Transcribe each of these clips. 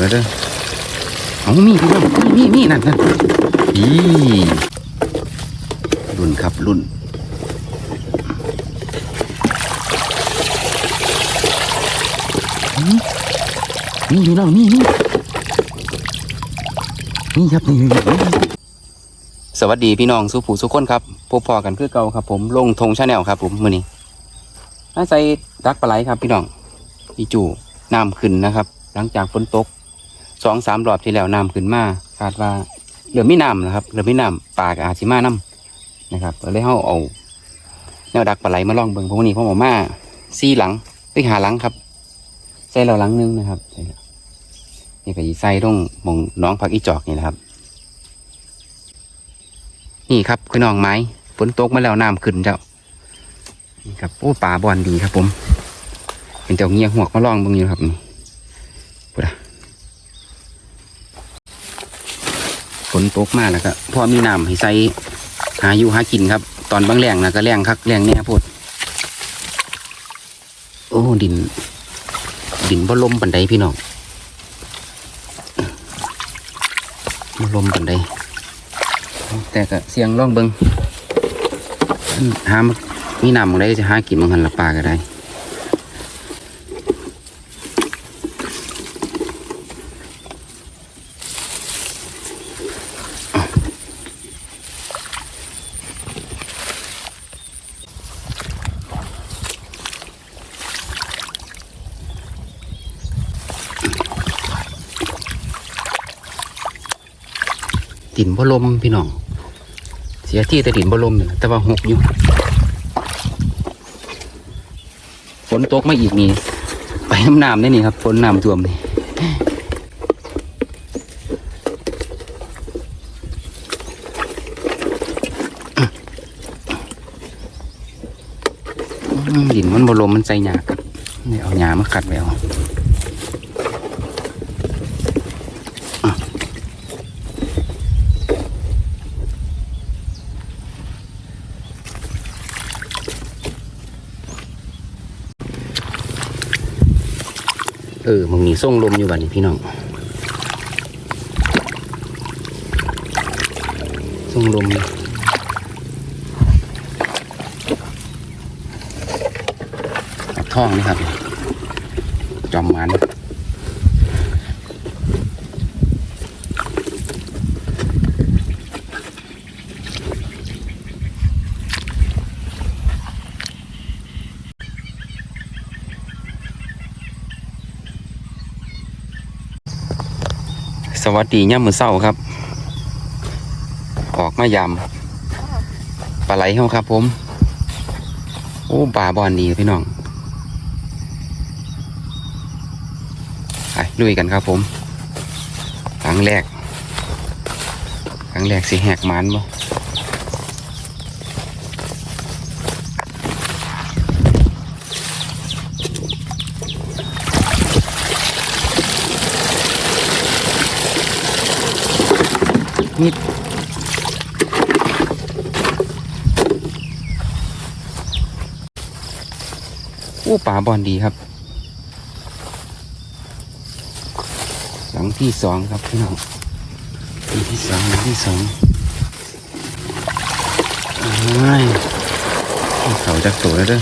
เขาจักโตแล้วเด้อเอามีพี่น้องมีมีมีนั่นนั่นอีรุ่นครับรุ่นนี่นี่พี่น้องนี่นี่นี่ครับนี่สวัสดีพี่น้องสุผู้สุคนครับพบพอกันคือเก่าครับ ผมลงธงชาแนลครับ ผมมือนี้น่าใส่ดักปลาไหลครับ พี่น้องพี่จูน้ำขึ้นนะครับ หลังจากฝนตก สองสามรอบที่แล้วน้ำขึ้นมาคาดว่าเหลือไม่น้ำนะครับเหลือไม่น้ำปลากอาจสิมาน้ำนะครับเลยเฮาเอาแนวดักปลาไหลมาล่องเบิ่งพวันนี้พ่อหมอมาซี่หลังไปหาหลังครับ ใส่เราหลังหนึงนะครับนี่ก็สิใส่ตรงมองน้องพักอีจอกนี่นะครับ นี่ครับคือน้องไม้ฝนตกมาแล้วน้ำขึ้นเจ้านี่ครับโอ้ป่าบอนดีครับผม เป็นเจ้าเงี้ยหวกมาล่องเบิ่งอยู่ครับนี่พูดอะฝ นตกมากแล้วก็พอมีน้ำให้ใส่หาอยู่หากินครับ ตอนบางแรงนะก็แรงคักแรงเนี่ยพดโอ้ดิน ดินบ่ลมปันไดพี่น้องบ่ลมปันไดแต่ก็เสียงร่องเบิงหามมีน้ำอะไรจะหากินบางหันละปลาก็ได้ ดินบ่ลมพี่น้อง เสียที่แต่ดินบ่ลมนี่แหละแต่ว่าหกอยู่ฝนตกมาอีกนี่ไปน้ำน้ำได้นี่ครับฝนน้ำท่วมนี่ดินมันบ่ลมมันใจหยาครับนี่เอาหญ้ามาขัดไว้เอา ออมันมีส่งลมอยู่บ้านนี้พี่น้องส่งลมท่องนี่ครับ จอมมัน สวัสดีย่ามือเศร้าครับ ออกมายำปลาไหลเฮาครับ ผม โอ้ปลาบอนดีพี่น้องไปลุยกันครับผมครั้งแรกครั้งแรกสิแหกมันบ่ นิดโอ้ป่าบอนดีครับ หลังที่สองครับพี่น้องหลังที่สองหลังที่สองอ้ายเขาจักโตแล้วเด้อ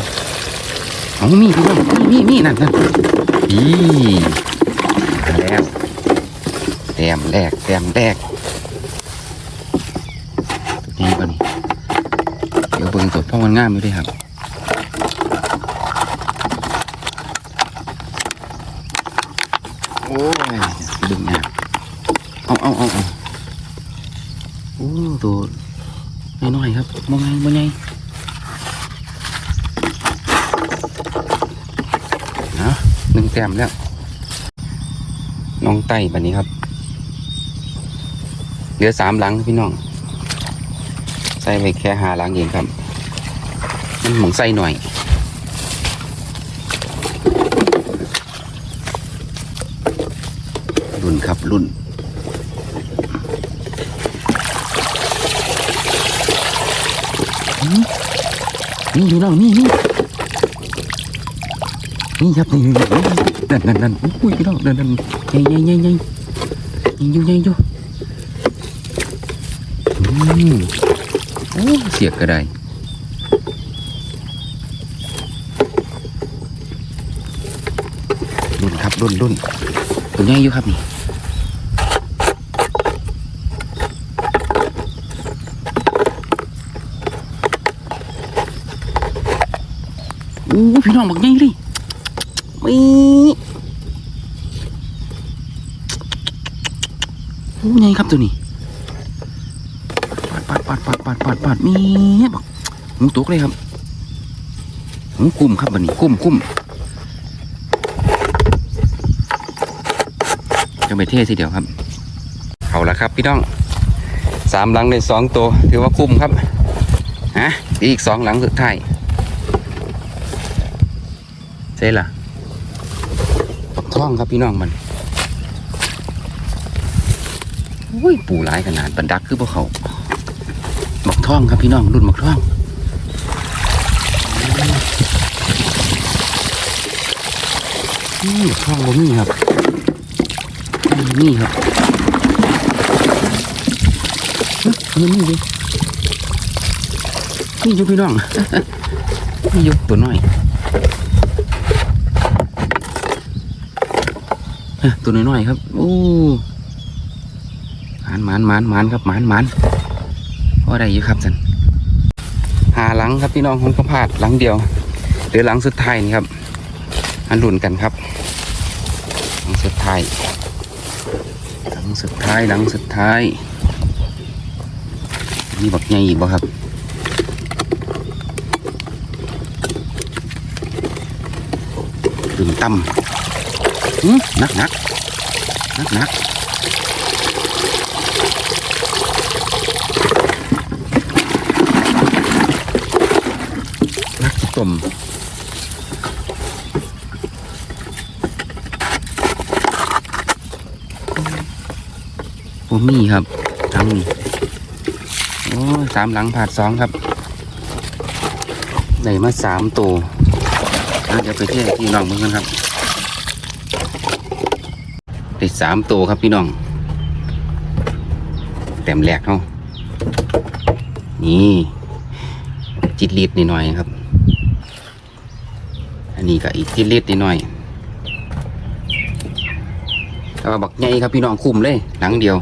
เอามีพี่น้องมีมีมีนั่นนั่นอีมาแล้วแต้มแรกแต้มแรก ตัวนี้ก่อนเดี๋ยวเบิ่งตัวพ่อมันง่ามอยู่ด้วยครับโอ้ยดึงเนี่ยเอาเอาเอาเอาโอ้ตัวน้อยๆครับมองไงมองไงนะหนึ่งแต้มแล้วน้องไต่แบบนี้ครับเหลือสามหลังพี่น้อง ส่ไปแค่หาหลังเองครับ มันหมองใส่หน่อยรุ่นครับรุ่นนี่พี่น้องนี่นี่นี่ครับนี่นี่นั่นนั่นนั่นอุ้ยพี่น้องนั่นนั่นใหญ่ใหญ่ใหญ่ใหญ่ใหญ่อยู่ใหญ่อยู่อืมโอ้ เสียกก็ได้รุ่นครับรุ่นรุ่นตัวใหญ่อยู่ครับนี่โอ้พี่น้องบักใหญ่เลยมีโอ้ใหญ่ครับตัวนี้ ปาดปาดปาดปาดปาดมีบักหมูตุกเลยครับหมูกุ้มครับบันนี้กุ้มกุ้มจะไปเท่ทีเดียวครับ เอาละครับพี่น้องสามหลังได้สองตัวถือว่าคุ้มครับฮะอีกสองหลังสุดท้ายเจ๊ล่ะปักท่องครับพี่น้องมันโอ้ยปูหลายขนาดบันดักคือพวกเขา ท่องครับพี่น้องรุ่นหมักท่องอืมหมักท่องบ่มีครับบ่มีครับมันนี่ดินี่อยู่พี่น้องนี่อยู่ตัวน้อยเอ้อตัวน้อยๆครับโอ้หมานหมานหมานหมานครับหมานหมาน พอได้อยู่ครับสันหาหลังครับพี่น้องของประพาดหลังเดียวหรือหลังสุดท้ายนี่ครับ อันรุ่นกันครับ หลังสุดท้าย หลังสุดท้ายหลังสุดท้ายมีบักใหญ่อีกบ่ครับตึงตั้มหืมหนักหนักหนักหนัก นักต้มโอ้มีครับทั้งนี้โอ้สามหลังผาดสองครับได้มาสามตัวเดี๋ยวไปเที่ยวพี่น้องเพื่อนครับได้สามตัวครับพี่น้องแต้มแหลกเขานี่จิตลิดนิดหน่อยครับ อันนี้ก็อีกจิตลิดนิดหน่อยแต่ว่าบักใหญ่ครับพี่น้องคุ้มเลย หลังเดียว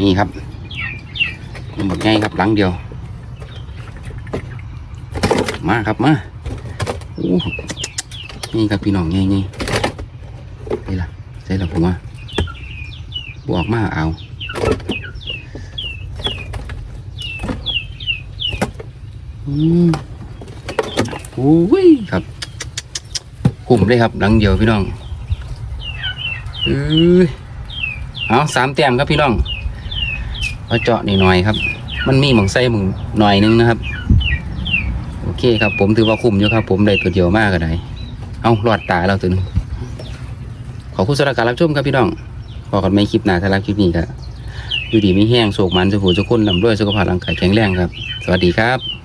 นี่ครับหมดไงครับหลังเดียว มาครับมาอู้นี่ครับพี่น้องไงไงใช่ละใช่ละผมว่าบวกมาเอาอืม อ้ยครับคุ้มเลยครับ หลังเดียวพี่น้องเอ้ยเอาสามแต้มครับพี่น้องพอเจาะนิดหน่อยครับ มันมีหมองไส้หมองหน่อยนึงนะครับ โอเคครับ ผมถือว่าคุ้มอยู่ครับ ผมได้ตัวเดียวมากก็ได้เอารอดตาเราตัวหนึงขอบคุณสำหรับการรับชมครับพี่น้องพอกันไม่คลิปหน้าถ้ารักคลิปนี้ก็อยู่ดีไม่แห้งโศกมันสุขุสุขคนนำด้วยสุขภาพร่างกายแข็งแรงครับ สวัสดีครับ